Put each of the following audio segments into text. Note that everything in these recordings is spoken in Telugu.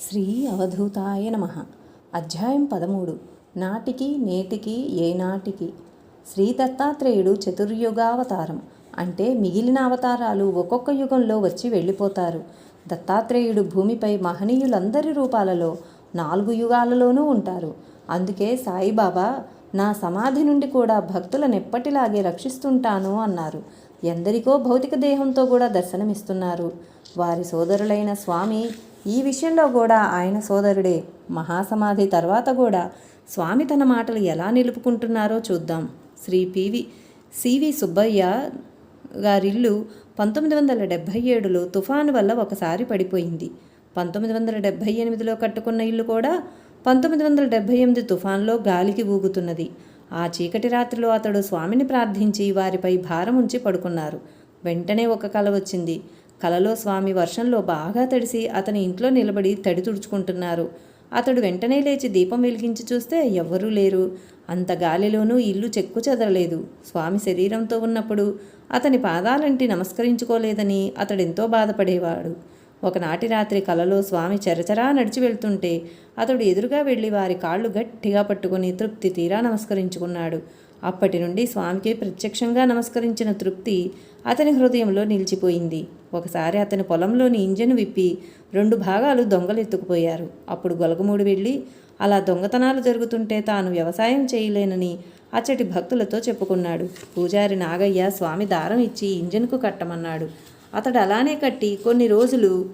శ్రీ అవధూతాయ నమ. అధ్యాయం పదమూడు. నాటికి నేటికి ఏనాటికి. శ్రీ దత్తాత్రేయుడు చతుర్యుగావతారం. అంటే మిగిలిన అవతారాలు ఒక్కొక్క యుగంలో వచ్చి వెళ్ళిపోతారు. దత్తాత్రేయుడు భూమిపై మహనీయులందరి రూపాలలో నాలుగు యుగాలలోనూ ఉంటారు. అందుకే సాయిబాబా నా సమాధి నుండి కూడా భక్తులను ఎప్పటిలాగే రక్షిస్తుంటాను అన్నారు. ఎందరికో భౌతిక దేహంతో కూడా దర్శనమిస్తున్నారు. వారి సోదరులైన స్వామి ఈ విషయంలో కూడా ఆయన సోదరుడే మహాసమాధి తర్వాత కూడా స్వామి తన మాటలు ఎలా నిలుపుకుంటున్నారో చూద్దాం. Shri P V C V Subbaiah గారిల్లు పంతొమ్మిది వందల డెబ్భై ఏడులో తుఫాను వల్ల ఒకసారి పడిపోయింది. పంతొమ్మిది వందల డెబ్భై ఎనిమిదిలో కట్టుకున్న ఇల్లు కూడా పంతొమ్మిది వందల డెబ్భై ఎనిమిది తుఫాన్లో గాలికి ఊగుతున్నది. ఆ చీకటి రాత్రిలో అతడు స్వామిని ప్రార్థించి వారిపై భారం ఉంచి పడుకున్నారు. వెంటనే ఒక కల వచ్చింది. కలలో స్వామి వర్షంలో బాగా తడిసి అతని ఇంట్లో నిలబడి తడి తుడుచుకుంటున్నారు. అతడు వెంటనే లేచి దీపం వెలిగించి చూస్తే ఎవ్వరూ లేరు. అంత గాలిలోనూ ఇల్లు చెక్కు చెదరలేదు. స్వామి శరీరంతో ఉన్నప్పుడు అతని పాదాలంటి నమస్కరించుకోలేదని అతడెంతో బాధపడేవాడు. ఒకనాటి రాత్రి కలలో స్వామి చెరచరా నడిచి వెళ్తుంటే అతడు ఎదురుగా వెళ్ళి వారి కాళ్ళు గట్టిగా పట్టుకుని తృప్తి తీరా నమస్కరించుకున్నాడు. అప్పటి నుండి స్వామికి ప్రత్యక్షంగా నమస్కరించిన తృప్తి అతని హృదయంలో నిలిచిపోయింది. ఒకసారి అతని పొలంలోని ఇంజన్ విప్పి రెండు భాగాలు దొంగలు ఎత్తుకుపోయారు అప్పుడు గొలగమూడి వెళ్ళి అలా దొంగతనాలు జరుగుతుంటే తాను వ్యవసాయం చేయలేనని అచ్చటి భక్తులతో చెప్పుకున్నాడు. పూజారి నాగయ్య స్వామి దారం ఇచ్చి ఇంజన్కు కట్టమన్నాడు. అతడు అలానే కట్టి కొన్ని రోజులు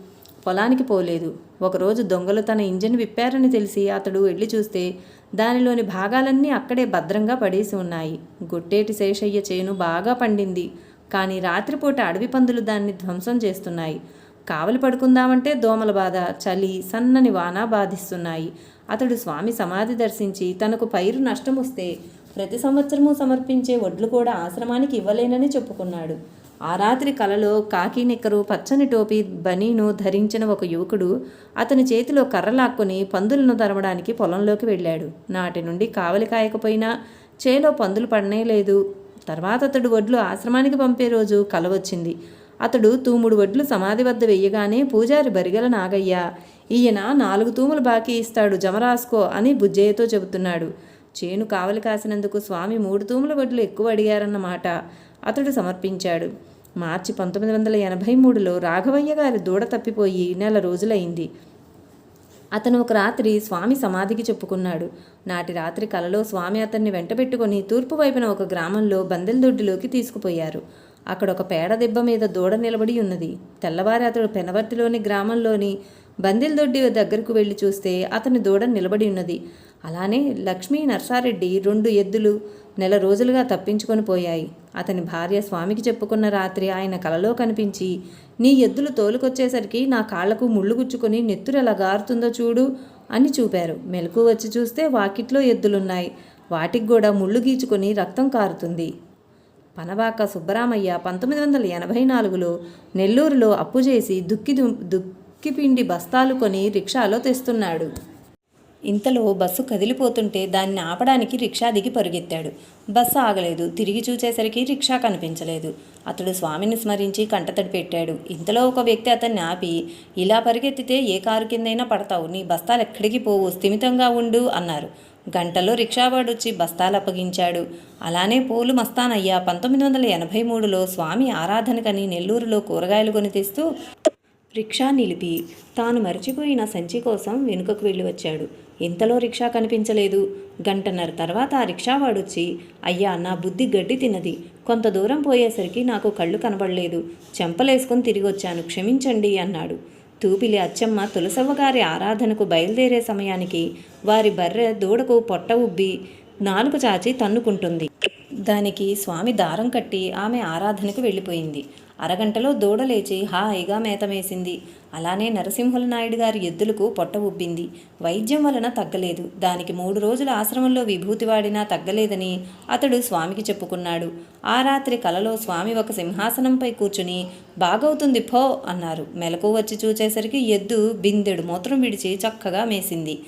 పొలానికి పోలేదు. ఒకరోజు దొంగలు తన ఇంజిన్ విప్పారని తెలిసి అతడు వెళ్ళి చూస్తే దానిలోని భాగాలన్నీ అక్కడే భద్రంగా పడేసి ఉన్నాయి. గుట్టేటి శేషయ్య చేను బాగా పండింది. కానీ రాత్రిపూట అడవి పందులు దాన్ని ధ్వంసం చేస్తున్నాయి. కావలి పడుకుందామంటే దోమల బాధ చలి సన్నని వాన బాధిస్తున్నాయి. అతడు స్వామి సమాధి దర్శించి తనకు పైరు నష్టం వస్తే ప్రతి సంవత్సరము సమర్పించే వడ్లు కూడా ఆశ్రమానికి ఇవ్వలేనని చెప్పుకున్నాడు. ఆ రాత్రి కలలో కాకి నిక్కరు పచ్చని టోపీ బనీను ధరించిన ఒక యువకుడు అతని చేతిలో కర్ర లాక్కొని పందులను తరమడానికి పొలంలోకి వెళ్ళాడు. నాటి నుండి కావలి కాయకపోయినా చేలో పందులు పడనే లేదు. తర్వాత అతడు వడ్లు ఆశ్రమానికి పంపే రోజు కల వచ్చింది అతడు తూముడు వడ్లు సమాధి వద్ద వెయ్యగానే పూజారి బరిగల నాగయ్య ఈయన నాలుగు తూములు బాకీ ఇస్తాడు జమరాసుకో అని బుజ్జయ్యతో చెబుతున్నాడు. చేను కావలి కాసినందుకు స్వామి మూడు తూముల వడ్లు ఎక్కువ అడిగారన్నమాట అతడు సమర్పించాడు. మార్చి పంతొమ్మిది వందల ఎనభై మూడులో రాఘవయ్య గారి దూడ తప్పిపోయి నెల రోజులైంది. అతను ఒక రాత్రి స్వామి సమాధికి చెప్పుకున్నాడు. నాటి రాత్రి కలలో స్వామి అతన్ని వెంటబెట్టుకొని తూర్పు వైపున ఒక గ్రామంలో బందెలదొడ్డిలోకి తీసుకుపోయారు. అక్కడ ఒక పేడ దెబ్బ మీద దూడ నిలబడి ఉన్నది. తెల్లవారి అతడు పెనవర్తిలోని గ్రామంలోని బందిల్దొడ్డి దగ్గరకు వెళ్ళి చూస్తే అతని దూడ నిలబడి ఉన్నది. అలానే లక్ష్మీ నర్సారెడ్డి రెండు ఎద్దులు నెల రోజులుగా తప్పించుకొని పోయాయి. అతని భార్య స్వామికి చెప్పుకున్న రాత్రి ఆయన కలలో కనిపించి నీ ఎద్దులు తోలుకొచ్చేసరికి నా కాళ్ళకు ముళ్ళు గుచ్చుకొని నెత్తురెలా గారుతుందో చూడు అని చూపారు. మెలకు వచ్చి చూస్తే వాకిట్లో ఎద్దులున్నాయి. వాటికి కూడా ముళ్ళు గీచుకొని రక్తం కారుతుంది. పనవాక సుబ్బరామయ్య పంతొమ్మిది వందల ఎనభై నాలుగులో నెల్లూరులో అప్పు చేసి దుక్కి దుక్కిపిండి బస్తాలు కొని రిక్షాలో తెస్తున్నాడు. ఇంతలో బస్సు కదిలిపోతుంటే దాన్ని ఆపడానికి రిక్షా దిగి పరుగెత్తాడు. బస్సు ఆగలేదు. తిరిగి చూచేసరికి రిక్షా కనిపించలేదు. అతడు స్వామిని స్మరించి కంటతడి పెట్టాడు. ఇంతలో ఒక వ్యక్తి అతన్ని ఆపి ఇలా పరిగెత్తితే ఏ కారు కిందైనా పడతావు. నీ బస్తాలు ఎక్కడికి పోవు. స్థిమితంగా ఉండు అన్నారు. గంటలో రిక్షావాడు వచ్చి బస్తాలు అప్పగించాడు. అలానే పూలు మస్తానయ్య. పంతొమ్మిది వందల ఎనభై మూడులో స్వామి ఆరాధనకని నెల్లూరులో కూరగాయలు కొని తెస్తూ రిక్షా నిలిపి తాను మరిచిపోయిన సంచి కోసం వెనుకకు వెళ్ళి వచ్చాడు. ఇంతలో రిక్షా కనిపించలేదు. గంటన్నర తర్వాత ఆ రిక్షావాడొచ్చి అయ్యా నా బుద్ధి గడ్డి తిన్నది. కొంత దూరం పోయేసరికి నాకు కళ్ళు కనబడలేదు. చెంపలేసుకొని తిరిగి వచ్చాను క్షమించండి అన్నాడు. తూపిలి అచ్చమ్మ తులసవ్వగారి ఆరాధనకు బయలుదేరే సమయానికి వారి బర్రె దూడకు పొట్ట ఉబ్బి నాలుగు చాచి తన్నుకుంటుంది. దానికి స్వామి దారం కట్టి ఆమె ఆరాధనకు వెళ్ళిపోయింది. అరగంటలో దూడ లేచి హాయిగా మేతమేసింది అలానే నరసింహుల నాయుడు గారి ఎద్దులకు పొట్ట ఉబ్బింది. వైద్యం వలన తగ్గలేదు. దానికి మూడు రోజుల ఆశ్రమంలో విభూతి వాడినా తగ్గలేదని అతడు స్వామికి చెప్పుకున్నాడు. ఆ రాత్రి కలలో స్వామి ఒక సింహాసనంపై కూర్చుని బాగవుతుంది పో అన్నారు. మెలకు వచ్చి చూచేసరికి ఎద్దు బిందెడు మూత్రం విడిచి చక్కగా మేసింది.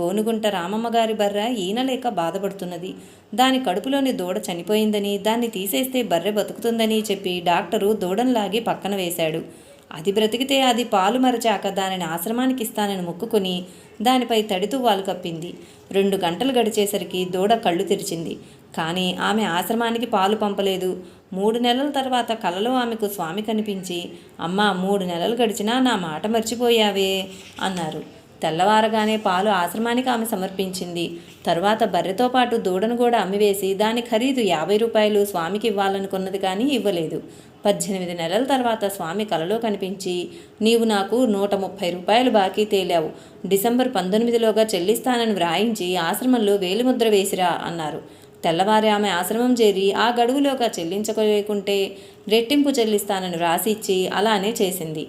గోనుగుంట రామమ్మ గారి బర్రె ఈనలేక బాధపడుతున్నది. దాని కడుపులోని దూడ చనిపోయిందని దాన్ని తీసేస్తే బర్రె బతుకుతుందని చెప్పి డాక్టరు దూడను లాగి పక్కన వేశాడు. అది బ్రతికితే అది పాలు మరచాక దానిని ఆశ్రమానికి ఇస్తానని మొక్కుకొని దానిపై తడితూ వాలు కప్పింది. రెండు గంటలు గడిచేసరికి దూడ కళ్ళు తెరిచింది. కానీ ఆమె ఆశ్రమానికి పాలు పంపలేదు. మూడు నెలల తర్వాత కలలో ఆమెకు స్వామి కనిపించి అమ్మా మూడు నెలలు గడిచినా నా మాట మర్చిపోయావే అన్నారు. తెల్లవారగానే పాలు ఆశ్రమానికి ఆమె సమర్పించింది. తరువాత బర్రెతో పాటు దూడను కూడా అమ్మివేసి దాని ఖరీదు యాభై రూపాయలు స్వామికి ఇవ్వాలనుకున్నది కానీ ఇవ్వలేదు. పద్దెనిమిది నెలల తర్వాత స్వామి కలలో కనిపించి నీవు నాకు నూట ముప్పై రూపాయలు బాకీ తేలావు. డిసెంబర్ పంతొమ్మిదిలోగా చెల్లిస్తానని వ్రాయించి ఆశ్రమంలో వేలిముద్ర వేసిరా అన్నారు. తెల్లవారి ఆమె ఆశ్రమం చేరి ఆ గడువులోగా చెల్లించలేకుంటే రెట్టింపు చెల్లిస్తానని వ్రాసిచ్చి అలానే చేసింది.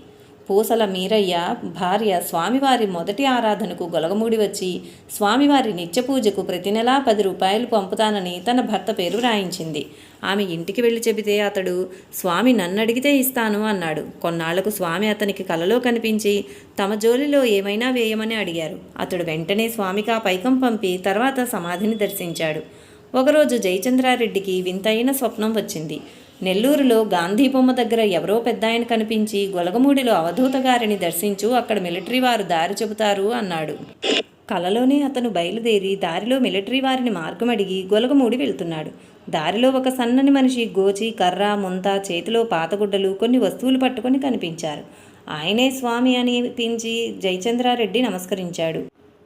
పూసల మీరయ్య భార్య స్వామివారి మొదటి ఆరాధనకు గొలగముడి వచ్చి స్వామివారి నిత్య పూజకు ప్రతి నెలా పది రూపాయలు పంపుతానని తన భర్త పేరు రాయించింది ఆమె ఇంటికి వెళ్ళి చెబితే అతడు స్వామి నన్ను అడిగితే ఇస్తాను అన్నాడు. కొన్నాళ్ళకు స్వామి అతనికి కలలో కనిపించి తమ జోలిలో ఏమైనా వేయమని అడిగారు. అతడు వెంటనే స్వామికి ఆ పైకం పంపి తర్వాత సమాధిని దర్శించాడు. ఒకరోజు జయచంద్రారెడ్డికి వింతైన స్వప్నం వచ్చింది. నెల్లూరులో గాంధీ బొమ్మ దగ్గర ఎవరో పెద్ద ఆయన కనిపించి గొలగమూడిలో అవధూత గారిని దర్శించు అక్కడ మిలిటరీ వారు దారి చెబుతారు అన్నాడు. కలలోనే అతను బయలుదేరి దారిలో మిలిటరీ వారిని మార్గం అడిగి గొలగమూడి వెళ్తున్నాడు. దారిలో ఒక సన్నని మనిషి గోచి కర్ర ముంత చేతిలో పాతగుడ్డలు కొన్ని వస్తువులు పట్టుకొని కనిపించారు. ఆయనే స్వామి అని పిలిచి జయచంద్రారెడ్డి నమస్కరించాడు.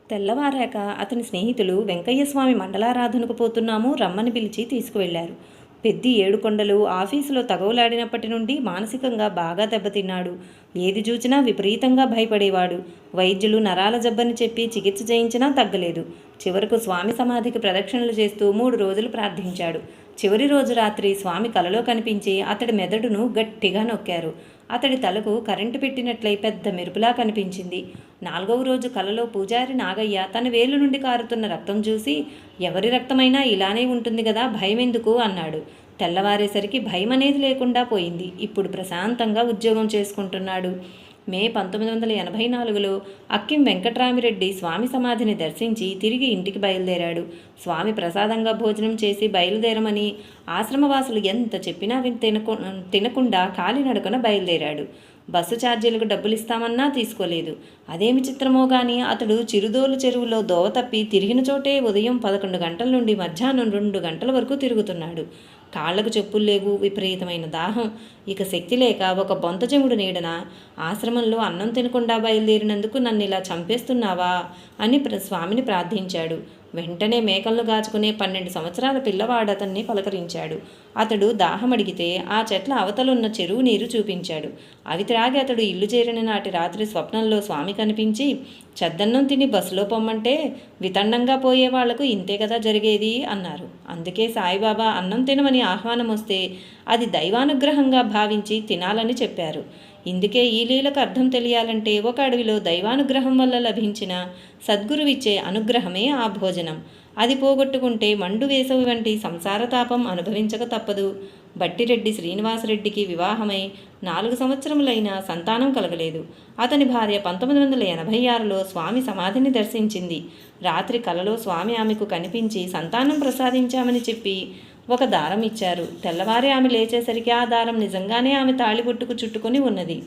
తెల్లవారాక అతని స్నేహితులు వెంకయ్య స్వామి మండలారాధనకు పోతున్నాము రమ్మని పిలిచి తీసుకువెళ్ళారు పెద్ది ఏడుకొండలు ఆఫీసులో తగవులాడినప్పటి నుండి మానసికంగా బాగా దెబ్బతిన్నాడు. ఏది చూచినా విపరీతంగా భయపడేవాడు. వైద్యులు నరాల జబ్బని చెప్పి చికిత్స చేయించినా తగ్గలేదు. చివరకు స్వామి సమాధికి ప్రదక్షిణలు చేస్తూ మూడు రోజులు ప్రార్థించాడు. చివరి రోజు రాత్రి స్వామి కలలో కనిపించి అతడి మెదడును గట్టిగా నొక్కారు. అతడి తలకు కరెంటు పెట్టినట్లయి పెద్ద మెరుపులా కనిపించింది. నాలుగవ రోజు కలలో పూజారి నాగయ్య తన వేలు నుండి కారుతున్న రక్తం చూసి ఎవరి రక్తమైనా ఇలానే ఉంటుంది కదా భయం ఎందుకు అన్నాడు. తెల్లవారేసరికి భయం అనేది లేకుండా పోయింది. ఇప్పుడు ప్రశాంతంగా ఉద్యోగం చేసుకుంటున్నాడు. మే పంతొమ్మిది వందల ఎనభై నాలుగులో అక్కిం వెంకట్రామిరెడ్డి స్వామి సమాధిని దర్శించి తిరిగి ఇంటికి బయలుదేరాడు. స్వామి ప్రసాదంగా భోజనం చేసి బయలుదేరమని ఆశ్రమవాసులు ఎంత చెప్పినా తినకు తినకుండా కాలినడకన బయలుదేరాడు. బస్సు ఛార్జీలకు డబ్బులు ఇస్తామన్నా తీసుకోలేదు. అదేమి చిత్రమో కానీ అతడు చిరుదోలు చెరువులో దోవ తప్పి తిరిగిన చోటే ఉదయం పదకొండు గంటల నుండి మధ్యాహ్నం రెండు గంటల వరకు తిరుగుతున్నాడు. కాళ్ళకు చెప్పులు లేవు విపరీతమైన దాహం. ఇక శక్తి లేక ఒక బొంతజముడు నీడన ఆశ్రమంలో అన్నం తినకుండా బయలుదేరినందుకు నన్ను ఇలా చంపేస్తున్నావా అని ప్ర స్వామిని ప్రార్థించాడు. వెంటనే మేకలను గాచుకునే పన్నెండు సంవత్సరాల పిల్లవాడు అతన్ని పలకరించాడు. అతడు దాహం అడిగితే ఆ చెట్ల అవతలున్న చెరువు నీరు చూపించాడు. అవి త్రాగి అతడు ఇల్లు చేరిన నాటి రాత్రి స్వప్నంలో స్వామి కనిపించి చెద్దన్నం తిని బస్సులో పొమ్మంటే వితండంగా పోయే వాళ్ళకు ఇంతే కదా జరిగేది అన్నారు. అందుకే సాయిబాబా అన్నం తినమని ఆహ్వానం వస్తే అది దైవానుగ్రహంగా భావించి తినాలని చెప్పారు. ఇందుకే ఈ లీలకు అర్థం తెలియాలంటే ఒక అడవిలో దైవానుగ్రహం వల్ల లభించిన సద్గురువిచ్చే అనుగ్రహమే ఆ భోజనం. అది పోగొట్టుకుంటే మండు వేసవి వంటి సంసార తాపం అనుభవించక తప్పదు. బట్టిరెడ్డి శ్రీనివాసరెడ్డికి వివాహమై నాలుగు సంవత్సరములైన సంతానం కలగలేదు. అతని భార్య పంతొమ్మిది వందల ఎనభై ఆరులో స్వామి సమాధిని దర్శించింది. రాత్రి కలలో స్వామి ఆమెకు కనిపించి సంతానం ప్రసాదించామని చెప్పి ఒక దారం ఇచ్చారు. తెల్లవారి ఆమె లేచేసరికి ఆ దారం నిజంగానే ఆమె తాళిబొట్టుకు చుట్టుకొని ఉన్నది.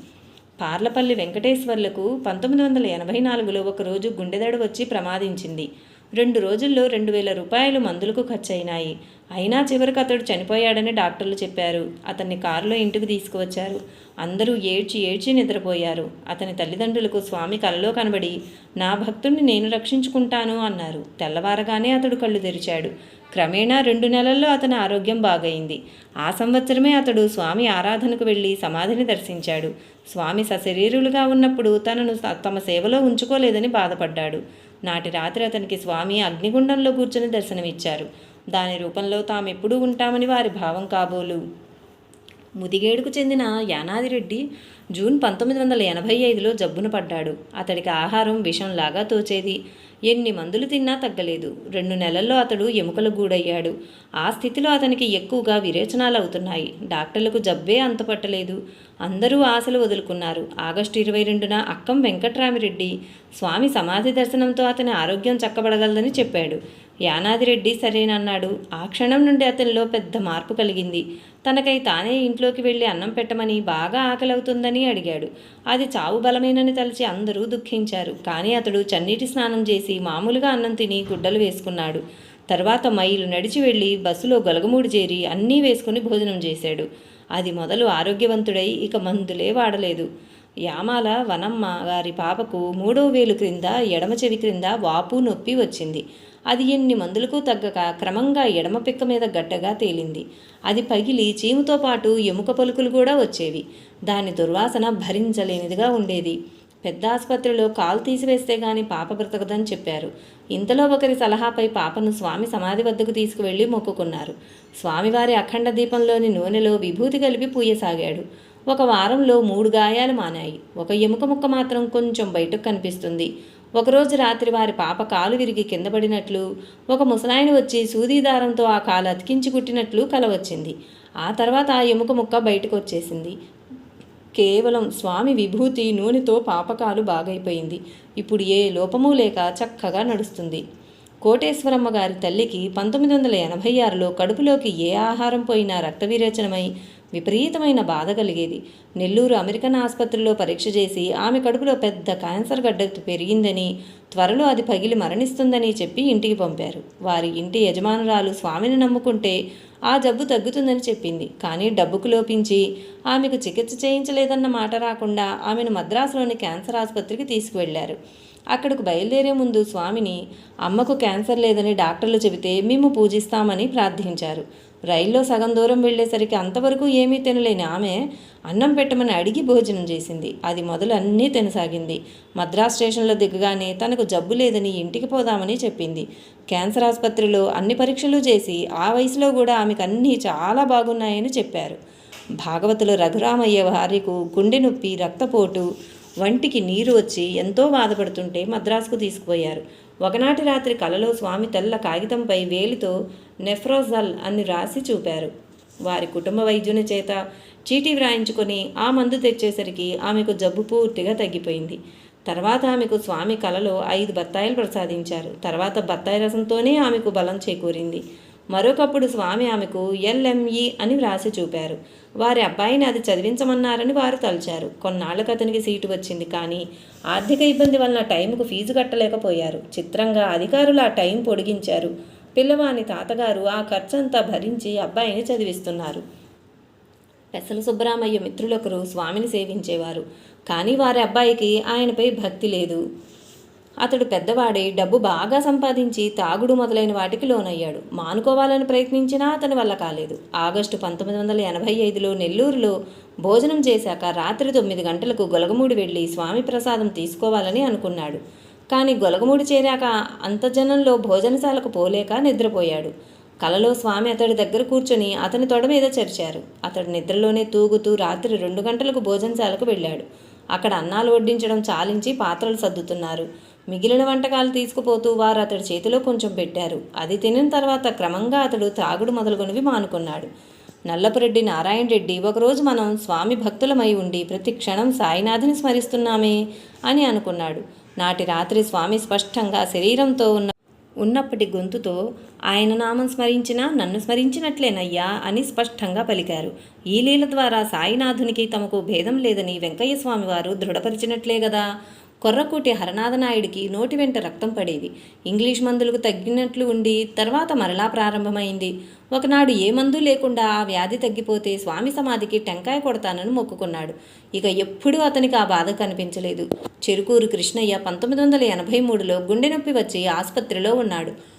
పార్లపల్లి వెంకటేశ్వర్లకు పంతొమ్మిది వందల ఎనభై నాలుగులో ఒకరోజు గుండెదడు వచ్చి ప్రమాదించింది. రెండు రోజుల్లో రెండు వేల రూపాయలు మందులకు ఖర్చయినాయి. అయినా చివరికి అతడు చనిపోయాడని డాక్టర్లు చెప్పారు. అతన్ని కారులో ఇంటికి తీసుకువచ్చారు. అందరూ ఏడ్చి ఏడ్చి నిద్రపోయారు. అతని తల్లిదండ్రులకు స్వామి కలలో కనబడి నా భక్తుణ్ణి నేను రక్షించుకుంటాను అన్నారు. తెల్లవారగానే అతడు కళ్ళు తెరిచాడు. క్రమేణా రెండు నెలల్లో అతని ఆరోగ్యం బాగైంది ఆ సంవత్సరమే అతడు స్వామి ఆరాధనకు వెళ్ళి సమాధిని దర్శించాడు. స్వామి సశరీరులుగా ఉన్నప్పుడు తనను తమ సేవలో ఉంచుకోలేదని బాధపడ్డాడు. నాటి రాత్రి అతనికి స్వామి అగ్నిగుండంలో కూర్చొని దర్శనమిచ్చారు. దాని రూపంలో తామెప్పుడూ ఉంటామని వారి భావం కాబోలు. ముదిగేడుకు చెందిన యానాదిరెడ్డి జూన్ పంతొమ్మిది వందల ఎనభై ఐదులో జబ్బున పడ్డాడు. అతడికి ఆహారం విషంలాగా తోచేది. ఎన్ని మందులు తిన్నా తగ్గలేదు. రెండు నెలల్లో అతడు ఎముకలు గూడయ్యాడు. ఆ స్థితిలో అతనికి ఎక్కువగా విరేచనాలు అవుతున్నాయి డాక్టర్లకు జబ్బే అంతపట్టలేదు అందరూ ఆశలు వదులుకున్నారు. ఆగస్టు ఇరవై రెండున అక్కం వెంకట్రామిరెడ్డి స్వామి సమాధి దర్శనంతో అతని ఆరోగ్యం చక్కబడగలదని చెప్పాడు. యానాదిరెడ్డి సరేనన్నాడు. ఆ క్షణం నుండి అతనిలో పెద్ద మార్పు కలిగింది. తనకై తానే ఇంట్లోకి వెళ్ళి అన్నం పెట్టమని బాగా ఆకలవుతుందని అడిగాడు. అది చావు బలమేనని తలచి అందరూ దుఃఖించారు. కానీ అతడు చన్నీటి స్నానం చేసి మామూలుగా అన్నం తిని గుడ్డలు వేసుకున్నాడు. తర్వాత మైలు నడిచి వెళ్ళి బస్సులో గొలగమూడి చేరి అన్నీ వేసుకుని భోజనం చేశాడు. అది మొదలు ఆరోగ్యవంతుడై ఇక మందులే వాడలేదు. యామాల వనమ్మ గారి పాపకు మూడో వేలు క్రింద ఎడమ చెవి క్రింద వాపు నొప్పి వచ్చింది. అది ఎన్ని మందులకు తగ్గక క్రమంగా ఎడమ పిక్క మీద గడ్డగా తేలింది. అది పగిలి చీముతో పాటు ఎముక పలుకులు కూడా వచ్చేవి. దాని దుర్వాసన భరించలేనిదిగా ఉండేది. పెద్ద ఆసుపత్రిలో కాలు తీసివేస్తే గాని పాప బ్రతకదని చెప్పారు. ఇంతలో ఒకరి సలహాపై పాపను స్వామి సమాధి వద్దకు తీసుకువెళ్ళి మొక్కుకున్నారు. స్వామివారి అఖండ దీపంలోని నూనెలో విభూతి కలిపి పూయసాగాడు. ఒక వారంలో మూడు గాయాలు మానాయి. ఒక ఎముక ముక్క మాత్రం కొంచెం బయటకు కనిపిస్తుంది. ఒకరోజు రాత్రి వారి పాప కాలు విరిగి కిందపడినట్లు ఒక ముసలాయన వచ్చి సూదీదారంతో ఆ కాలు అతికించి కుట్టినట్లు కల వచ్చింది. ఆ తర్వాత ఆ ఎముక ముక్క బయటకు వచ్చేసింది కేవలం స్వామి విభూతి నూనెతో పాపకాలు బాగైపోయింది. ఇప్పుడు ఏ లోపము లేక చక్కగా నడుస్తుంది. కోటేశ్వరమ్మ గారి తల్లికి పంతొమ్మిది వందల ఎనభై ఆరులో కడుపులోకి ఏ ఆహారం పోయినా రక్తవిరేచనమై విపరీతమైన బాధ కలిగేది. నెల్లూరు అమెరికన్ ఆసుపత్రిలో పరీక్ష చేసి ఆమె కడుపులో పెద్ద క్యాన్సర్ గడ్డ పెరిగిందని త్వరలో అది పగిలి మరణిస్తుందని చెప్పి ఇంటికి పంపారు. వారి ఇంటి యజమానురాలు స్వామిని నమ్ముకుంటే ఆ జబ్బు తగ్గుతుందని చెప్పింది. కానీ డబ్బుకు లోపించి ఆమెకు చికిత్స చేయించలేదన్న మాట రాకుండా ఆమెను మద్రాసులోని క్యాన్సర్ ఆసుపత్రికి తీసుకువెళ్ళారు. అక్కడకు బయలుదేరే ముందు స్వామిని అమ్మకు క్యాన్సర్ లేదని డాక్టర్లు చెబితే మేము పూజిస్తామని ప్రార్థించారు. రైల్లో సగం దూరం వెళ్ళేసరికి అంతవరకు ఏమీ తినలేని ఆమె అన్నం పెట్టమని అడిగి భోజనం చేసింది. అది మొదలు అన్నీ తినసాగింది. మద్రాస్ స్టేషన్లో దిగగానే తనకు జబ్బు లేదని ఇంటికి పోదామని చెప్పింది. క్యాన్సర్ ఆసుపత్రిలో అన్ని పరీక్షలు చేసి ఆ వయసులో కూడా ఆమెకు అన్నీ చాలా బాగున్నాయని చెప్పారు. భాగవతులు రఘురామయ్య భార్యకు గుండె నొప్పి రక్తపోటు వంటికి నీరు వచ్చి ఎంతో బాధపడుతుంటే మద్రాసుకు తీసుకుపోయారు. ఒకనాటి రాత్రి కలలో స్వామి తెల్ల కాగితంపై వేలితో నెఫ్రోజల్ అని రాసి చూపారు. వారి కుటుంబ వైద్యుని చేత చీటీ వ్రాయించుకొని ఆ మందు తెచ్చేసరికి ఆమెకు జబ్బు పూర్తిగా తగ్గిపోయింది. తర్వాత ఆమెకు స్వామి కలలో ఐదు బత్తాయిలు ప్రసాదించారు. తర్వాత బత్తాయి రసంతోనే ఆమెకు బలం చేకూరింది. మరొకప్పుడు స్వామి ఆమెకు ఎల్ఎంఈ అని వ్రాసి చూపారు. వారి అబ్బాయిని అది చదివించమన్నారని వారు తలిచారు. కొన్నాళ్ళకు అతనికి సీటు వచ్చింది కానీ ఆర్థిక ఇబ్బంది వలన టైంకు ఫీజు కట్టలేకపోయారు. చిత్రంగా అధికారులు ఆ టైం పొడిగించారు. పిల్లవాని తాతగారు ఆ ఖర్చంతా భరించి అబ్బాయిని చదివిస్తున్నారు. పెసల సుబ్బరామయ్య మిత్రులొకరు స్వామిని సేవించేవారు. కానీ వారి అబ్బాయికి ఆయనపై భక్తి లేదు. అతడు పెద్దవాడై డబ్బు బాగా సంపాదించి తాగుడు మొదలైన వాటికి లోనయ్యాడు. మానుకోవాలని ప్రయత్నించినా అతని వల్ల కాలేదు. ఆగస్టు పంతొమ్మిది వందల ఎనభై ఐదులో నెల్లూరులో భోజనం చేశాక రాత్రి తొమ్మిది గంటలకు గొలగమూడి వెళ్ళి స్వామి ప్రసాదం తీసుకోవాలని అనుకున్నాడు. కానీ గొలగమూడి చేరాక అంతజనంలో భోజనశాలకు పోలేక నిద్రపోయాడు. కలలో స్వామి అతడి దగ్గర కూర్చొని అతని తొడ మీద చరిచారు. అతడు నిద్రలోనే తూగుతూ రాత్రి రెండు గంటలకు భోజనశాలకు వెళ్ళాడు. అక్కడ అన్నాలు వడ్డించడం చాలించి పాత్రలు సర్దుతున్నారు. మిగిలిన వంటకాలు తీసుకుపోతూ వారు అతడి చేతిలో కొంచెం పెట్టారు. అది తినిన తర్వాత క్రమంగా అతడు తాగుడు మొదలుగొనివి మానుకున్నాడు. నల్లపురెడ్డి నారాయణ రెడ్డి ఒకరోజు మనం స్వామి భక్తులమై ఉండి ప్రతి క్షణం సాయినాథుని స్మరిస్తున్నామే అని అనుకున్నాడు. నాటి రాత్రి స్వామి స్పష్టంగా శరీరంతో ఉన్న ఉన్నప్పటి గొంతుతో ఆయన నామం స్మరించినా నన్ను స్మరించినట్లేనయ్యా అని స్పష్టంగా పలికారు. ఈ లీల ద్వారా సాయినాథునికి తమకు భేదం లేదని వెంకయ్య స్వామి వారు దృఢపరిచినట్లే గదా? కొర్రకూటి హరనాథనాయుడికి నోటి వెంట రక్తం పడేది. ఇంగ్లీష్ మందులకు తగ్గినట్లు ఉండి తర్వాత మరలా ప్రారంభమైంది. ఒకనాడు ఏ మందు లేకుండా ఆ వ్యాధి తగ్గిపోతే స్వామి సమాధికి టెంకాయ కొడతానని మొక్కుకున్నాడు. ఇక ఎప్పుడూ అతనికి ఆ బాధ కనిపించలేదు. చెరుకూరు కృష్ణయ్య పంతొమ్మిది వందల ఎనభై మూడులో గుండె నొప్పి వచ్చి ఆసుపత్రిలో ఉన్నాడు.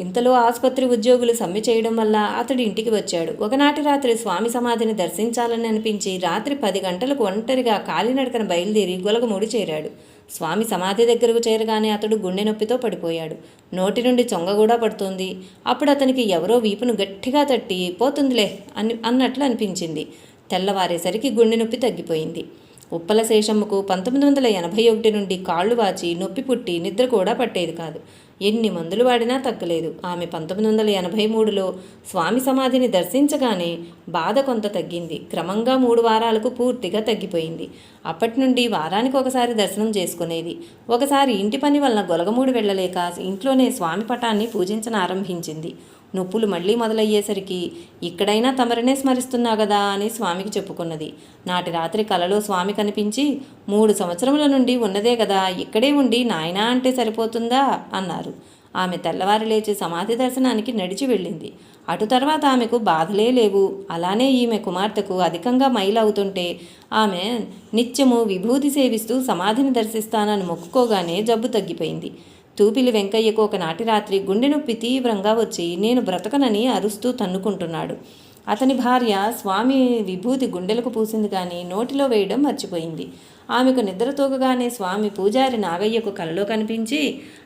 ఇంతలో ఆసుపత్రి ఉద్యోగులు సమ్మె చేయడం వల్ల అతడు ఇంటికి వచ్చాడు. ఒకనాటి రాత్రి స్వామి సమాధిని దర్శించాలని అనిపించి రాత్రి పది గంటలకు ఒంటరిగా కాలినడకన బయలుదేరి గొలగమూడి చేరాడు. స్వామి సమాధి దగ్గరకు చేరగానే అతడు గుండె నొప్పితో పడిపోయాడు. నోటి నుండి చొంగ కూడా పడుతోంది. అప్పుడు అతనికి ఎవరో వీపును గట్టిగా తట్టి పోతుందిలే అని అన్నట్లు అనిపించింది. తెల్లవారేసరికి గుండె నొప్పి తగ్గిపోయింది. ఉప్పల శేషమ్మకు పంతొమ్మిది వందల ఎనభై ఒకటి నుండి కాళ్ళు వాచి నొప్పి పుట్టి నిద్ర కూడా పట్టేది కాదు. ఎన్ని మందులు వాడినా తగ్గలేదు. ఆమె పంతొమ్మిది వందల ఎనభై మూడులో స్వామి సమాధిని దర్శించగానే బాధ కొంత తగ్గింది. క్రమంగా మూడు వారాలకు పూర్తిగా తగ్గిపోయింది. అప్పటి నుండి వారానికి ఒకసారి దర్శనం చేసుకునేది. ఒకసారి ఇంటి పని వలన గొలగమూడి వెళ్ళలేక ఇంట్లోనే స్వామి పటాన్ని పూజించనారంభించింది. నొప్పులు మళ్ళీ మొదలయ్యేసరికి ఇక్కడైనా తమరనే స్మరిస్తున్నా కదా అని స్వామికి చెప్పుకున్నది. నాటి రాత్రి కలలో స్వామి కనిపించి మూడు సంవత్సరముల నుండి ఉన్నదే కదా ఇక్కడే ఉండి నాయనా అంటే సరిపోతుందా? అన్నారు. ఆమె తెల్లవారి లేచి సమాధి దర్శనానికి నడిచి వెళ్ళింది. అటు తర్వాత ఆమెకు బాధలే లేవు. అలానే ఈమె కుమార్తెకు అధికంగా మైలవుతుంటే ఆమె నిత్యము విభూతి సేవిస్తూ సమాధిని దర్శిస్తానని మొక్కుకోగానే జబ్బు తగ్గిపోయింది. తూపిలి వెంకయ్యకు ఒకనాటి రాత్రి గుండె నొప్పి తీవ్రంగా వచ్చి నేను బ్రతకనని అరుస్తూ తన్నుకుంటున్నాడు. అతని భార్య స్వామి విభూతి గుండెలకు పూసింది కానీ నోటిలో వేయడం మర్చిపోయింది. ఆమెకు నిద్ర తోగగానే స్వామి పూజారి నాగయ్యకు కలలో కనిపించి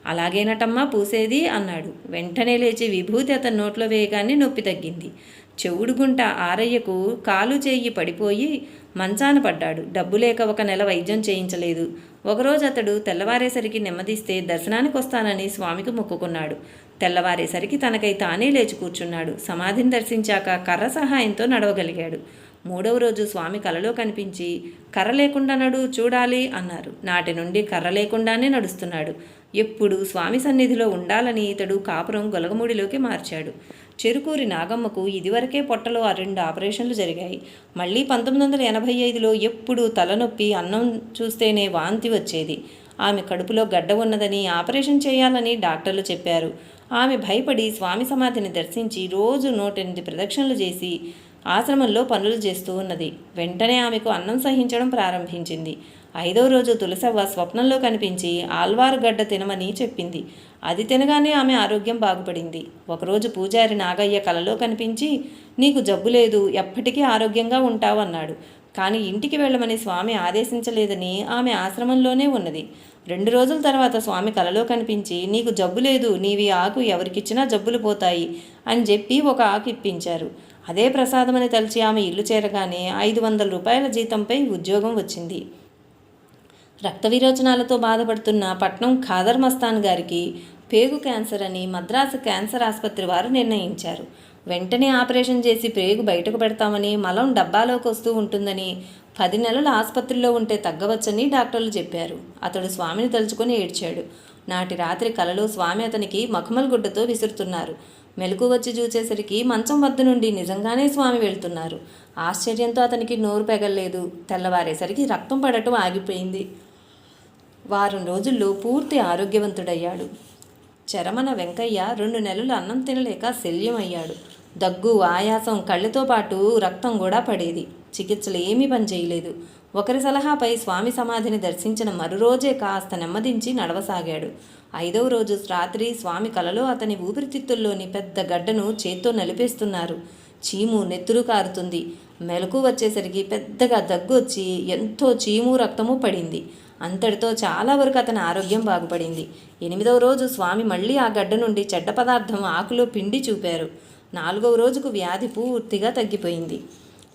అలాగేనటమ్మా పూసేది అన్నాడు. వెంటనే లేచి విభూతి అతని నోట్లో వేయగానే నొప్పి తగ్గింది. చెవుడు గుంట ఆరయ్యకు కాలు చేయి పడిపోయి మంచాన పడ్డాడు. డబ్బు లేక ఒక నెల వైద్యం చేయించలేదు. ఒకరోజు అతడు తెల్లవారేసరికి నెమ్మదిస్తే దర్శనానికి వస్తానని స్వామికి మొక్కుకున్నాడు. తెల్లవారేసరికి తనకై తానే లేచి కూర్చున్నాడు. సమాధిని దర్శించాక కర్ర సహాయంతో నడవగలిగాడు. మూడవ రోజు స్వామి కలలో కనిపించి కర్ర లేకుండా నడు చూడాలి అన్నారు. నాటి నుండి కర్ర లేకుండానే నడుస్తున్నాడు. ఎప్పుడు స్వామి సన్నిధిలో ఉండాలని ఇతడు కాపురం గొలగముడిలోకి మార్చాడు. చెరుకూరి నాగమ్మకు ఇదివరకే పొట్టలో ఆ రెండు ఆపరేషన్లు జరిగాయి. మళ్ళీ పంతొమ్మిది వందల ఎనభై ఐదులో ఎప్పుడూ తలనొప్పి అన్నం చూస్తేనే వాంతి వచ్చేది. ఆమె కడుపులో గడ్డ ఉన్నదని ఆపరేషన్ చేయాలని డాక్టర్లు చెప్పారు. ఆమె భయపడి స్వామి సమాధిని దర్శించి రోజు నూటెనిమిది ప్రదక్షిణలు చేసి ఆశ్రమంలో పనులు చేస్తూ ఉన్నది. వెంటనే ఆమెకు అన్నం సహించడం ప్రారంభించింది. ఐదో రోజు తులసవ్వ స్వప్నంలో కనిపించి ఆల్వారు గడ్డ తినమని చెప్పింది. అది తినగానే ఆమె ఆరోగ్యం బాగుపడింది. ఒకరోజు పూజారి నాగయ్య కలలో కనిపించి నీకు జబ్బు లేదు ఎప్పటికీ ఆరోగ్యంగా ఉంటావు అన్నాడు. కానీ ఇంటికి వెళ్ళమని స్వామి ఆదేశించలేదని ఆమె ఆశ్రమంలోనే ఉన్నది. రెండు రోజుల తర్వాత స్వామి కలలో కనిపించి నీకు జబ్బు లేదు నీవి ఆకు ఎవరికిచ్చినా జబ్బులు పోతాయి అని చెప్పి ఒక ఆకు ఇప్పించారు. అదే ప్రసాదమని తలిచి ఆమె ఇల్లు చేరగానే ఐదు వందల రూపాయల జీతంపై ఉద్యోగం వచ్చింది. రక్త విరోచనాలతో బాధపడుతున్న పట్నం ఖాదర్ మస్తాన్ గారికి పేగు క్యాన్సర్ అని మద్రాసు క్యాన్సర్ ఆసుపత్రి వారు నిర్ణయించారు. వెంటనే ఆపరేషన్ చేసి పేగు బయటకు పెడతామని మలం డబ్బాలోకి వస్తూ ఉంటుందని పది నెలలు ఆసుపత్రిలో ఉంటే తగ్గవచ్చని డాక్టర్లు చెప్పారు. అతడు స్వామిని తలుచుకొని ఏడ్చాడు. నాటి రాత్రి కలలో స్వామి అతనికి మఖమల్ గుడ్డతో విసురుతున్నారు. మెలకు వచ్చి చూచేసరికి మంచం వద్ద నుండి నిజంగానే స్వామి వెళ్తున్నారు. ఆశ్చర్యంతో అతనికి నోరు పెగల్లేదు. తెల్లవారేసరికి రక్తం పడటం ఆగిపోయింది. వారం రోజుల్లో పూర్తి ఆరోగ్యవంతుడయ్యాడు. చరమన వెంకయ్య రెండు నెలలు అన్నం తినలేక శల్యమయ్యాడు. దగ్గు ఆయాసం కళ్ళతో పాటు రక్తం కూడా పడేది. చికిత్సలు ఏమీ పనిచేయలేదు. ఒకరి సలహాపై స్వామి సమాధిని దర్శించిన మరురోజే కాస్త నెమ్మదించి నడవసాగాడు. ఐదవ రోజు రాత్రి స్వామి కలలో అతని ఊపిరితిత్తుల్లోని పెద్ద గడ్డను చేత్తో నలిపేస్తున్నారు. చీము నెత్తురు కారుతుంది. మెలకు వచ్చేసరికి పెద్దగా దగ్గు వచ్చి ఎంతో చీము రక్తము పడింది. అంతటితో చాలా వరకు అతని ఆరోగ్యం బాగుపడింది. ఎనిమిదవ రోజు స్వామి మళ్ళీ ఆ గడ్డ నుండి చెడ్డ పదార్థం ఆకులో పిండి చూపారు. నాలుగవ రోజుకు వ్యాధి పూర్తిగా తగ్గిపోయింది.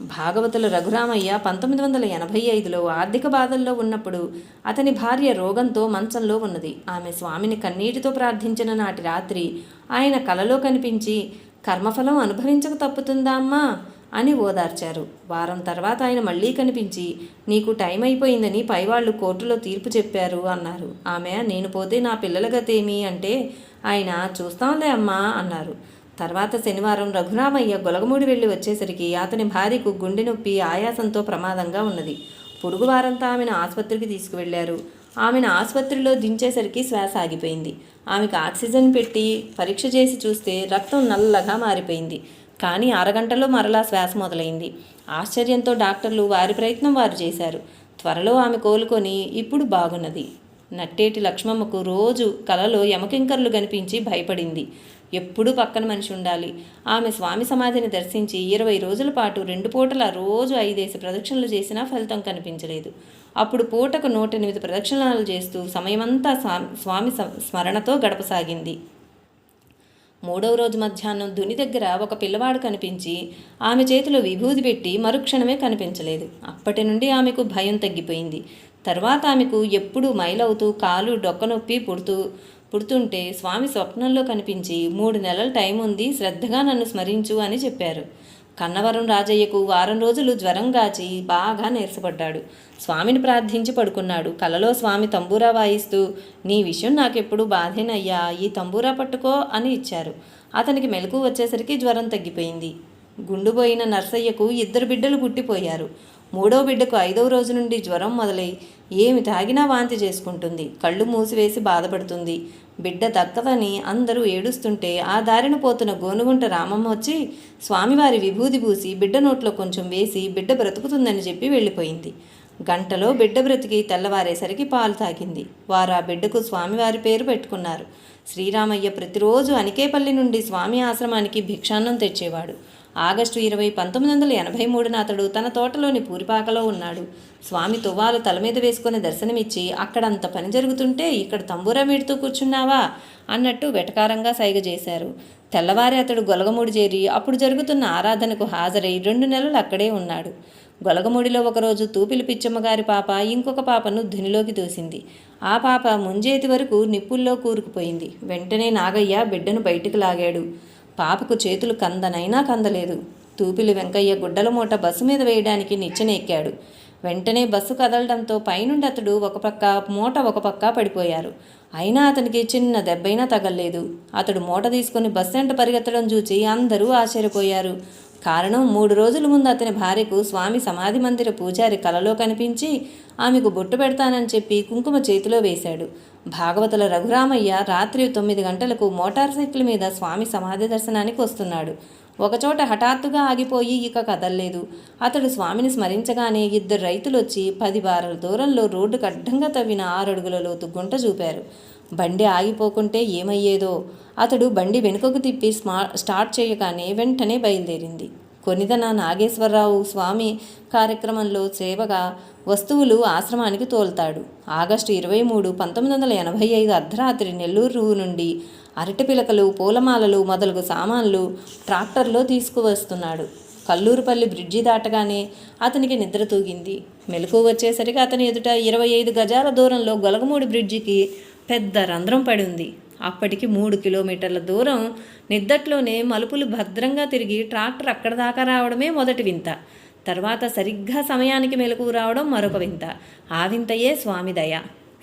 భాగవతుల రఘురామయ్య పంతొమ్మిది వందల ఎనభై ఐదులో ఆర్థిక బాధల్లో ఉన్నప్పుడు అతని భార్య రోగంతో మంచంలో ఉన్నది. ఆమె స్వామిని కన్నీటితో ప్రార్థించిన నాటి రాత్రి ఆయన కలలో కనిపించి కర్మఫలం అనుభవించక తప్పుతుందా అమ్మా? అని ఓదార్చారు. వారం తర్వాత ఆయన మళ్ళీ కనిపించి నీకు టైం అయిపోయిందని పైవాళ్ళు కోర్టులో తీర్పు చెప్పారు అన్నారు. ఆమె నేను పోతే నా పిల్లల గతేమి? అంటే ఆయన చూస్తాంలే అమ్మా అన్నారు. తర్వాత శనివారం రఘురామయ్య గొలగమూడి వెళ్ళి వచ్చేసరికి అతని భార్యకు గుండె నొప్పి ఆయాసంతో ప్రమాదంగా ఉన్నది. పొరుగు వారంతా ఆమెను ఆసుపత్రికి తీసుకువెళ్ళారు. ఆమెను ఆసుపత్రిలో దించేసరికి శ్వాస ఆగిపోయింది. ఆమెకు ఆక్సిజన్ పెట్టి పరీక్ష చేసి చూస్తే రక్తం నల్లగా మారిపోయింది. కానీ అరగంటలో మరలా శ్వాస మొదలైంది. ఆశ్చర్యంతో డాక్టర్లు వారి ప్రయత్నం వారు చేశారు. త్వరలో ఆమె కోలుకొని ఇప్పుడు బాగున్నది. నట్టేటి లక్ష్మమ్మకు రోజు కలలో యమకింకర్లు కనిపించి భయపడింది. ఎప్పుడూ పక్కన మనిషి ఉండాలి. ఆమె స్వామి సమాధిని దర్శించి ఇరవై రోజుల పాటు రెండు పూటల రోజు ఐదేసి ప్రదక్షిణలు చేసినా ఫలితం కనిపించలేదు. అప్పుడు పూటకు నూట ఎనిమిది ప్రదక్షిణాలు చేస్తూ సమయమంతా స్వామి స్మరణతో గడపసాగింది. మూడవ రోజు మధ్యాహ్నం దుని దగ్గర ఒక పిల్లవాడు కనిపించి ఆమె చేతిలో విభూది పెట్టి మరుక్షణమే కనిపించలేదు. అప్పటి నుండి ఆమెకు భయం తగ్గిపోయింది. తర్వాత ఆమెకు ఎప్పుడు మైలవుతూ కాలు డొక్కనొప్పి పుడుతూ పుడుతుంటే స్వామి స్వప్నంలో కనిపించి మూడు నెలల టైం ఉంది శ్రద్ధగా నన్ను స్మరించు అని చెప్పారు. కన్నవరం రాజయ్యకు వారం రోజులు జ్వరం గాచి బాగా నీరసపడ్డాడు. స్వామిని ప్రార్థించి పడుకున్నాడు. కలలో స్వామి తంబూరా వాయిస్తూ నీ విషయం నాకెప్పుడు బాధేనయ్యా ఈ తంబూరా పట్టుకో అని ఇచ్చారు. అతనికి మెలకు వచ్చేసరికి జ్వరం తగ్గిపోయింది. గుండుపోయిన నర్సయ్యకు ఇద్దరు బిడ్డలు పుట్టిపోయారు. మూడో బిడ్డకు ఐదవ రోజు నుండి జ్వరం మొదలై ఏమి తాగినా వాంతి చేసుకుంటుంది కళ్ళు మూసివేసి బాధపడుతుంది బిడ్డ దక్కదని అందరూ ఏడుస్తుంటే ఆ దారిన పోతున్న గోనుగుంట రామమ్మ వచ్చి స్వామివారి విభూది పూసి బిడ్డ నోట్లో కొంచెం వేసి బిడ్డ బ్రతుకుతుందని చెప్పి వెళ్ళిపోయింది. గంటలో బిడ్డ బ్రతికి తెల్లవారేసరికి పాలు తాగింది. వారు ఆ బిడ్డకు స్వామివారి పేరు పెట్టుకున్నారు. శ్రీరామయ్య ప్రతిరోజు అనికేపల్లి నుండి స్వామి ఆశ్రమానికి భిక్షాన్నం తెచ్చేవాడు. ఆగస్టు ఇరవై పంతొమ్మిది వందల ఎనభై మూడున అతడు తన తోటలోని పూరిపాకలో ఉన్నాడు. స్వామి తువ్వాలు తల మీద వేసుకుని దర్శనమిచ్చి అక్కడంత పని జరుగుతుంటే ఇక్కడ తంబూరా మీడుతూ కూర్చున్నావా? అన్నట్టు వెటకారంగా సైగ చేశారు. తెల్లవారి అతడు గొలగముడి చేరి అప్పుడు జరుగుతున్న ఆరాధనకు హాజరై రెండు నెలలు అక్కడే ఉన్నాడు. గొలగముడిలో ఒకరోజు తూపిలి పిచ్చమ్మగారి పాప ఇంకొక పాపను ధునిలోకి తోసింది. ఆ పాప ముంజేతి వరకు నిప్పుల్లో కూరుకుపోయింది. వెంటనే నాగయ్య బిడ్డను బయటికి లాగాడు. పాపకు చేతులు కందనైనా కందలేదు. తూపిలి వెంకయ్య గుడ్డల మూట బస్సు మీద వేయడానికి నిచ్చెన ఎక్కాడు. వెంటనే బస్సు కదలడంతో పైనుండి అతడు ఒక పక్క మూట ఒక పక్క పడిపోయారు. అయినా అతనికి చిన్న దెబ్బైనా తగలలేదు. అతడు మూట తీసుకుని బస్సు వెంట పరిగెత్తడం చూచి అందరూ ఆశ్చర్యపోయారు. కారణం మూడు రోజుల ముందు అతని భార్యకు స్వామి సమాధి మందిర పూజారి కలలో కనిపించి ఆమెకు బొట్టు పెడతానని చెప్పి కుంకుమ చేతిలో వేశాడు. భాగవతుల రఘురామయ్య రాత్రి తొమ్మిది గంటలకు మోటార్ సైకిల్ మీద స్వామి సమాధి దర్శనానికి వస్తున్నాడు. ఒకచోట హఠాత్తుగా ఆగిపోయి ఇక కదల్లేదు. అతడు స్వామిని స్మరించగానే ఇద్దరు రైతులు వచ్చి పది బారల దూరంలో రోడ్డుకు అడ్డంగా తవ్విన ఆరడుగుల లోతు గుంట చూపారు. బండి ఆగిపోకుంటే ఏమయ్యేదో. అతడు బండి వెనుకకు తిప్పి స్మా స్టార్ట్ చేయగానే వెంటనే బయలుదేరింది. కొనిదన నాగేశ్వరరావు స్వామి కార్యక్రమంలో సేవగా వస్తువులు ఆశ్రమానికి తోలుతాడు. ఆగస్టు ఇరవై మూడు పంతొమ్మిది వందల ఎనభై ఐదు అర్ధరాత్రి నెల్లూరు నుండి అరటి పిలకలు పూలమాలలు మొదలగు సామాన్లు ట్రాక్టర్లో తీసుకువస్తున్నాడు. కల్లూరుపల్లి బ్రిడ్జి దాటగానే అతనికి నిద్ర తూగింది. మెలకు వచ్చేసరికి అతని ఎదుట ఇరవై ఐదు గజాల దూరంలో గొలగమూడి బ్రిడ్జికి పెద్ద రంధ్రం పడి ఉంది అప్పటికి మూడు కిలోమీటర్ల దూరం నిద్దట్లోనే మలుపులు భద్రంగా తిరిగి ట్రాక్టర్ అక్కడ దాకా రావడమే మొదటి వింత. తర్వాత సరిగ్గా సమయానికి మెలకు రావడం మరొక వింత. ఆ వింతయే స్వామి దయ.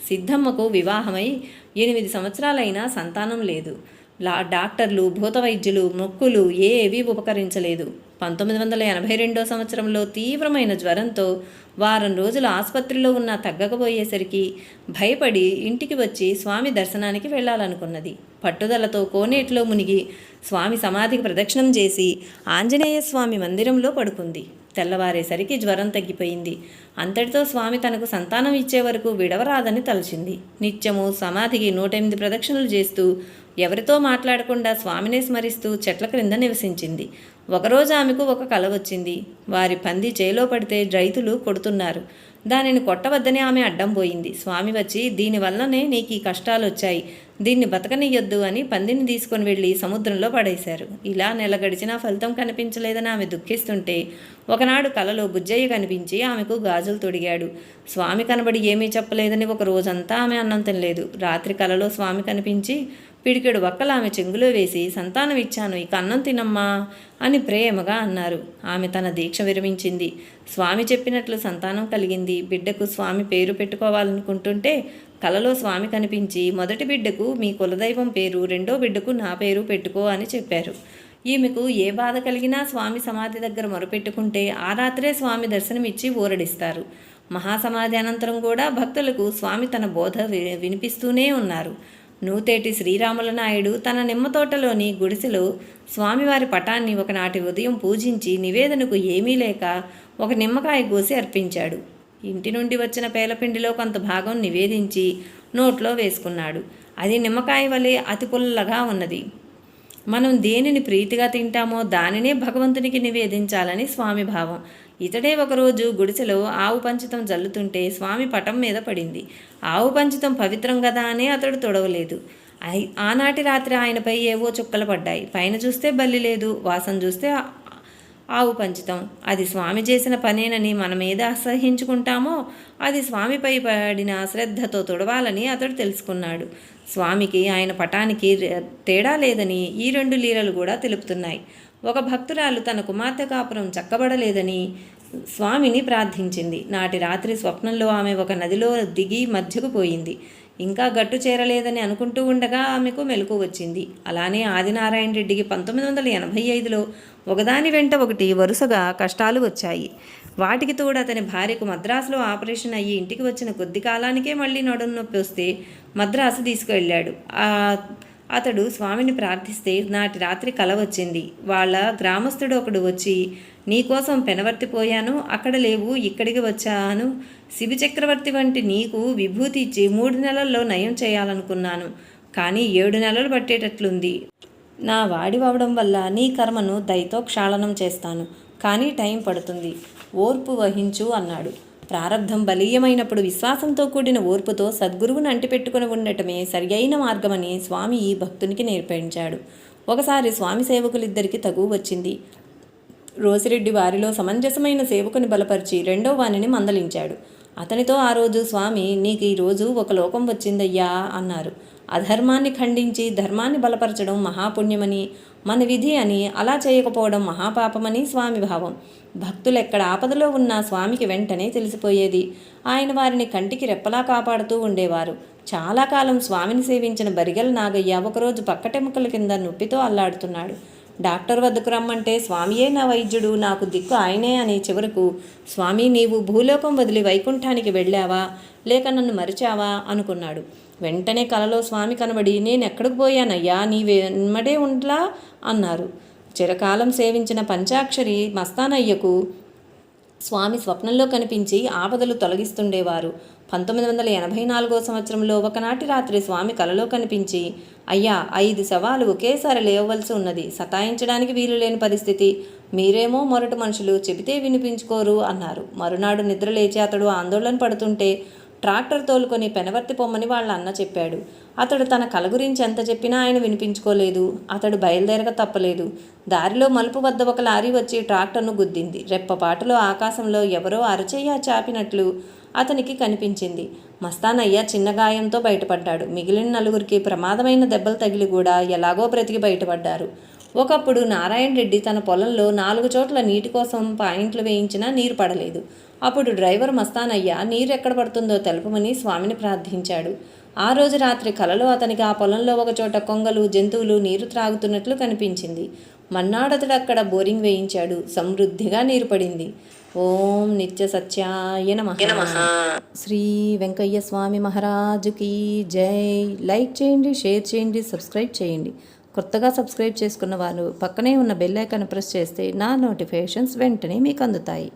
సిద్ధమ్మకు వివాహమై ఎనిమిది సంవత్సరాలైనా సంతానం లేదు. లా డాక్టర్లు భూత వైద్యులు మొక్కులు ఏవి ఉపకరించలేదు. పంతొమ్మిది వందల ఎనభై రెండో సంవత్సరంలో తీవ్రమైన జ్వరంతో వారం రోజులు ఆసుపత్రిలో ఉన్న తగ్గకపోయేసరికి భయపడి ఇంటికి వచ్చి స్వామి దర్శనానికి వెళ్ళాలనుకున్నది. పట్టుదలతో కోనేటిలో మునిగి స్వామి సమాధికి ప్రదక్షిణం చేసి ఆంజనేయ స్వామి మందిరంలో పడుకుంది. తెల్లవారేసరికి జ్వరం తగ్గిపోయింది. అంతటితో స్వామి తనకు సంతానం ఇచ్చే వరకు విడవరాదని తలచింది. నిత్యము సమాధికి నూట ఎనిమిది ప్రదక్షిణలు చేస్తూ ఎవరితో మాట్లాడకుండా స్వామినే స్మరిస్తూ చెట్ల క్రింద నివసించింది. ఒకరోజు ఆమెకు ఒక కల వచ్చింది. వారి పంది చేలో పడితే రైతులు కొడుతున్నారు. దానిని కొట్టవద్దని ఆమె అడ్డం పోయింది. స్వామి వచ్చి దీనివల్లనే నీకు ఈ కష్టాలు వచ్చాయి దీన్ని బతకనియొద్దు అని పందిని తీసుకొని వెళ్ళి సముద్రంలో పడేశారు. ఇలా నెల గడిచినా ఫలితం కనిపించలేదని ఆమె దుఃఖిస్తుంటే ఒకనాడు కలలో బుజ్జయ్య కనిపించి ఆమెకు గాజులు తొడిగాడు. స్వామి కనబడి ఏమీ చెప్పలేదని ఒక రోజంతా ఆమె అన్నం తినలేదు. రాత్రి కలలో స్వామి కనిపించి పిడికెడు వక్కలు ఆమె చెంగులో వేసి సంతానం ఇచ్చాను ఇక అన్నం తినమ్మా అని ప్రేమగా అన్నారు. ఆమె తన దీక్ష విరమించింది. స్వామి చెప్పినట్లు సంతానం కలిగింది. బిడ్డకు స్వామి పేరు పెట్టుకోవాలనుకుంటుంటే కలలో స్వామి కనిపించి మొదటి బిడ్డకు మీ కులదైవం పేరు రెండో బిడ్డకు నా పేరు పెట్టుకో అని చెప్పారు. ఈమెకు ఏ బాధ కలిగినా స్వామి సమాధి దగ్గర మొరపెట్టుకుంటే ఆ రాత్రే స్వామి దర్శనమిచ్చి ఊరడిస్తారు. మహాసమాధి అనంతరం కూడా భక్తులకు స్వామి తన బోధ వి- వినిపిస్తూనే ఉన్నారు. నూతేటి శ్రీరాముల నాయుడు తన నిమ్మ తోటలోని గుడిసెలో స్వామివారి పటాన్ని ఒకనాటి ఉదయం పూజించి నివేదనకు ఏమీ లేక ఒక నిమ్మకాయ కోసి అర్పించాడు. ఇంటి నుండి వచ్చిన పేలపిండిలో కొంత భాగం నివేదించి నోట్లో వేసుకున్నాడు. అది నిమ్మకాయ వలె అతి పుల్లగా ఉన్నది. మనం దేనిని ప్రీతిగా తింటామో దానినే భగవంతునికి నివేదించాలని స్వామి భావం. ఇతడే ఒకరోజు గుడిసెలో ఆవు పంచితం జల్లుతుంటే స్వామి పటం మీద పడింది. ఆవు పంచితం పవిత్రం కదా అని అతడు తొడవలేదు. ఐ- ఆనాటి రాత్రి ఆయనపై ఏవో చుక్కలు పడ్డాయి. పైన చూస్తే బల్లి లేదు వాసన చూస్తే ఆవు పంచితం. అది స్వామి చేసిన పనేనని మనం ఏది అసహించుకుంటామో అది స్వామిపై పడిన శ్రద్ధతో తుడవాలని అతడు తెలుసుకున్నాడు. స్వామికి ఆయన పటానికి తేడా లేదని ఈ రెండు లీలలు కూడా తెలుపుతున్నాయి. ఒక భక్తురాలు తన కుమార్తె కాపురం చక్కబడలేదని స్వామిని ప్రార్థించింది. నాటి రాత్రి స్వప్నంలో ఆమె ఒక నదిలో దిగి మధ్యకు పోయింది. ఇంకా గట్టు చేరలేదని అనుకుంటూ ఉండగా ఆమెకు మెలకు వచ్చింది. అలానే ఆదినారాయణ రెడ్డికి పంతొమ్మిది వందల ఎనభై ఐదులో ఒకదాని వెంట ఒకటి వరుసగా కష్టాలు వచ్చాయి. వాటికి తోడు అతని భార్యకు మద్రాసులో ఆపరేషన్ అయ్యి ఇంటికి వచ్చిన కొద్ది కాలానికే మళ్ళీ నడుము నొప్పి వస్తే మద్రాసు తీసుకువెళ్ళాడు ఆ అతడు స్వామిని ప్రార్థిస్తే నాటి రాత్రి కల వచ్చింది. వాళ్ళ గ్రామస్తుడు ఒకడు వచ్చి నీకోసం పెనవర్తిపోయాను అక్కడ లేవు ఇక్కడికి వచ్చాను. శివి చక్రవర్తి వంటి నీకు విభూతి ఇచ్చి మూడు నెలల్లో నయం చేయాలనుకున్నాను. కానీ ఏడు నెలలు పట్టేటట్లుంది. నా వాడివవడం వల్ల నీ కర్మను దయతో క్షాళనం చేస్తాను. కానీ టైం పడుతుంది. ఓర్పు వహించు అన్నాడు. ప్రారంధం బలీయమైనప్పుడు విశ్వాసంతో కూడిన ఓర్పుతో సద్గురువును అంటిపెట్టుకుని ఉండటమే సరియైన మార్గమని స్వామి ఈ భక్తునికి నేర్పించాడు. ఒకసారి స్వామి సేవకులిద్దరికి తగువ వచ్చింది. రోసిరెడ్డి వారిలో సమంజసమైన సేవకుని బలపరిచి రెండో వాణిని మందలించాడు. అతనితో ఆ రోజు స్వామి నీకు ఈ రోజు ఒక లోకం వచ్చిందయ్యా అన్నారు. అధర్మాన్ని ఖండించి ధర్మాన్ని బలపరచడం మహాపుణ్యమని మన విధి అని అలా చేయకపోవడం మహాపాపమని స్వామి భావం. భక్తులు ఎక్కడ ఆపదలో ఉన్నా స్వామికి వెంటనే తెలిసిపోయేది. ఆయన వారిని కంటికి రెప్పలా కాపాడుతూ ఉండేవారు. చాలా కాలం స్వామిని సేవించిన బరిగల నాగయ్య ఒకరోజు పక్కటెముకల కింద నొప్పితో అల్లాడుతున్నాడు. డాక్టర్ వద్దకు రమ్మంటే స్వామియే నా వైద్యుడు నాకు దిక్కు ఆయనే అని చివరకు స్వామి నీవు భూలోకం వదిలి వైకుంఠానికి వెళ్ళావా? లేక నన్ను మరిచావా? అనుకున్నాడు. వెంటనే కలలో స్వామి కనబడి నేను ఎక్కడికి పోయానయ్యా? నీ వెమ్మడే ఉండ్లా? అన్నారు. చిరకాలం సేవించిన పంచాక్షరి మస్తానయ్యకు స్వామి స్వప్నంలో కనిపించి ఆపదలు తొలగిస్తుండేవారు. పంతొమ్మిది వందల ఎనభై నాలుగో సంవత్సరంలో ఒకనాటి రాత్రి స్వామి కలలో కనిపించి అయ్యా ఐదు శవాలు ఒకేసారి లేవవలసి ఉన్నది. సతాయించడానికి వీలు లేని పరిస్థితి. మీరేమో మొరటి మనుషులు చెబితే వినిపించుకోరు అన్నారు. మరునాడు నిద్ర లేచి అతడు ఆందోళన పడుతుంటే ట్రాక్టర్ తోలుకొని పెనవర్తి పొమ్మని వాళ్ళ అన్న చెప్పాడు. అతడు తన కల గురించి ఎంత చెప్పినా ఆయన వినిపించుకోలేదు. అతడు బయలుదేరక తప్పలేదు. దారిలో మలుపు వద్ద ఒక లారీ వచ్చి ట్రాక్టర్ను గుద్దింది. రెప్పపాటులో ఆకాశంలో ఎవరో అరచేయ చాపినట్లు అతనికి కనిపించింది. మస్తానయ్య చిన్న గాయంతో బయటపడ్డాడు. మిగిలిన నలుగురికి ప్రమాదమైన దెబ్బలు తగిలి కూడా ఎలాగో బ్రతికి బయటపడ్డారు. ఒకప్పుడు నారాయణ రెడ్డి తన పొలంలో నాలుగు చోట్ల నీటి కోసం పాయింట్లు వేయించినా నీరు పడలేదు. అప్పుడు డ్రైవర్ మస్తానయ్య నీరు ఎక్కడ పడుతుందో తెలుపమని స్వామిని ప్రార్థించాడు. ఆ రోజు రాత్రి కలలో అతనికి ఆ పొలంలో ఒక చోట కొంగలు జంతువులు నీరు త్రాగుతున్నట్లు కనిపించింది. మన్నాడతడు అక్కడ బోరింగ్ వేయించాడు. సమృద్ధిగా నీరు పడింది. ఓం నిత్య సత్యాయ నమః. శ్రీ వెంకయ్య స్వామి మహారాజుకి జై. లైక్ చేయండి షేర్ చేయండి సబ్స్క్రైబ్ చేయండి. కొత్తగా సబ్స్క్రైబ్ చేసుకున్న వారు పక్కనే ఉన్న బెల్ ఐకాన్ ప్రెస్ చేస్తే నా నోటిఫికేషన్స్ వెంటనే మీకు అందుతాయి.